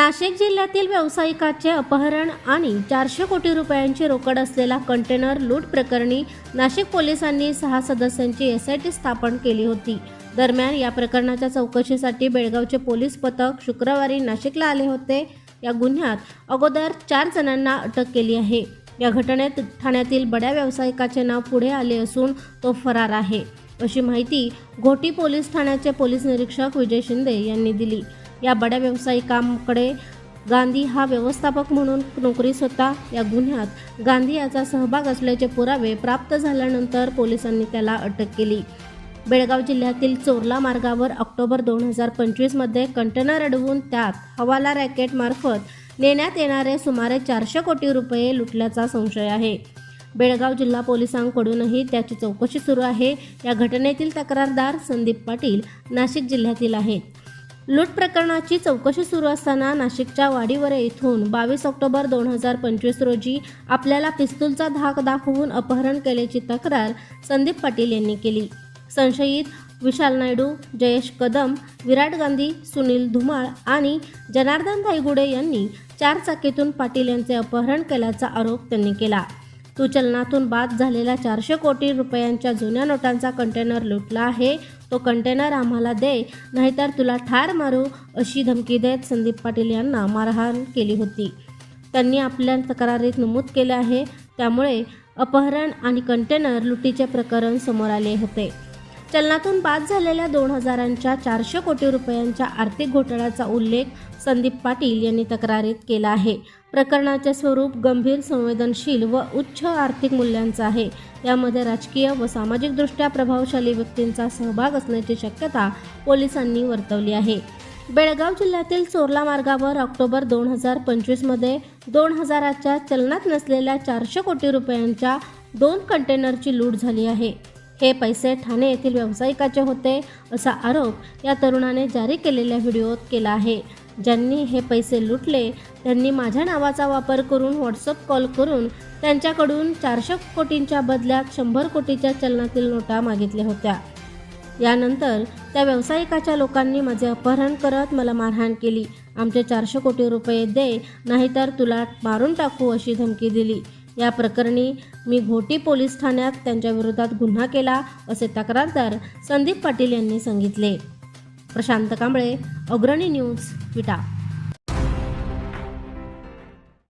नाशिक जिल्ह्यातील व्यावसायिकाचे अपहरण आणि चारशे कोटी रुपयांची रोकड असलेला कंटेनर लूट प्रकरणी नाशिक पोलिसांनी सहा सदस्यांची एस आय टी स्थापन केली होती. दरम्यान या प्रकरणाच्या चौकशीसाठी बेळगावचे पोलीस पथक शुक्रवारी नाशिकला आले होते. या गुन्ह्यात अगोदर चार जणांना अटक केली आहे. या घटनेत ठाण्यातील बड्या व्यावसायिकाचे नाव पुढे आले असून तो फरार आहे. अशी माहिती घोटी पोलीस ठाण्याचे पोलीस निरीक्षक विजय शिंदे यांनी दिली. या बड्या व्यावसायिकांकडे गांधी हा व्यवस्थापक म्हणून नोकरीस होता या गुन्ह्यात गांधी याचा सहभाग असल्याचे पुरावे प्राप्त झाल्यानंतर पोलिसांनी त्याला अटक केली. बेळगाव जिल्ह्यातील चोरला मार्गावर ऑक्टोबर दोन हजार पंचवीसमध्ये कंटेनर अडवून त्यात हवाला रॅकेटमार्फत नेण्यात येणारे सुमारे चारशे कोटी रुपये लुटल्याचा संशय आहे. बेळगाव जिल्हा पोलिसांकडूनही त्याची चौकशी सुरू आहे. या घटनेतील तक्रारदार संदीप पाटील नाशिक जिल्ह्यातील आहेत. लूट प्रकरणाची चौकशी सुरू असताना नाशिकच्या वाडीवरे येथून बावीस ऑक्टोबर दोन हजार पंचवीस रोजी आपल्याला पिस्तूलचा धाक दाखवून अपहरण केल्याची तक्रार संदीप पाटील यांनी केली. संशयित विशाल नायडू जयेश कदम विराट गांधी सुनील धुमाळ आणि जनार्दन धायगुडे यांनी चार चाकीतून पाटील यांचे अपहरण केल्याचा आरोप त्यांनी केला. तू चलनातून बाद झालेल्या चारशे कोटी रुपयांच्या जुन्या नोटांचा कंटेनर लुटला आहे. तो कंटेनर आम्हाला दे नाहीतर तुला ठार मारू अशी धमकी देत संदीप पाटील यांना मारहाण केली होती. त्यांनी आपल्या तक्रारीत नमूद केले आहे. त्यामुळे अपहरण आणि कंटेनर लुटीचे प्रकरण समोर आले होते. चलनातून बाद झालेल्या दोन हजारांच्या चारशे कोटी रुपयांच्या आर्थिक घोटाळ्याचा उल्लेख संदीप पाटील यांनी तक्रारीत केला आहे. प्रकरणाचे स्वरूप गंभीर संवेदनशील व उच्च आर्थिक मूल्यांचं आहे. यामध्ये राजकीय व सामाजिकदृष्ट्या प्रभावशाली व्यक्तींचा सहभाग असण्याची शक्यता पोलिसांनी वर्तवली आहे. बेळगाव जिल्ह्यातील चोरला मार्गावर ऑक्टोबर दोन हजार पंचवीसमध्ये दोन हजाराच्या चलनात नसलेल्या चारशे कोटी रुपयांच्या दोन कंटेनरची लूट झाली आहे. हे पैसे ठाणे येथील व्यावसायिकाचे होते असा आरोप या तरुणाने जारी केलेल्या व्हिडिओत केला आहे. ज्यांनी हे पैसे लुटले त्यांनी माझ्या नावाचा वापर करून व्हॉट्सअप कॉल करून त्यांच्याकडून चारशे कोटींच्या बदल्यात शंभर कोटीच्या चलनातील नोटा मागितल्या होत्या. यानंतर त्या व्यावसायिकाच्या लोकांनी माझे अपहरण करत मला मारहाण केली. आमचे चारशे कोटी रुपये दे नाहीतर तुला मारून टाकू अशी धमकी दिली. या प्रकरणी मी घोटी पोलीस ठाण्यात त्यांच्या विरोधात गुन्हा केला असे तक्रारदार संदीप पाटील यांनी सांगितले. प्रशांत कांबळे अग्रणी न्यूज विटा.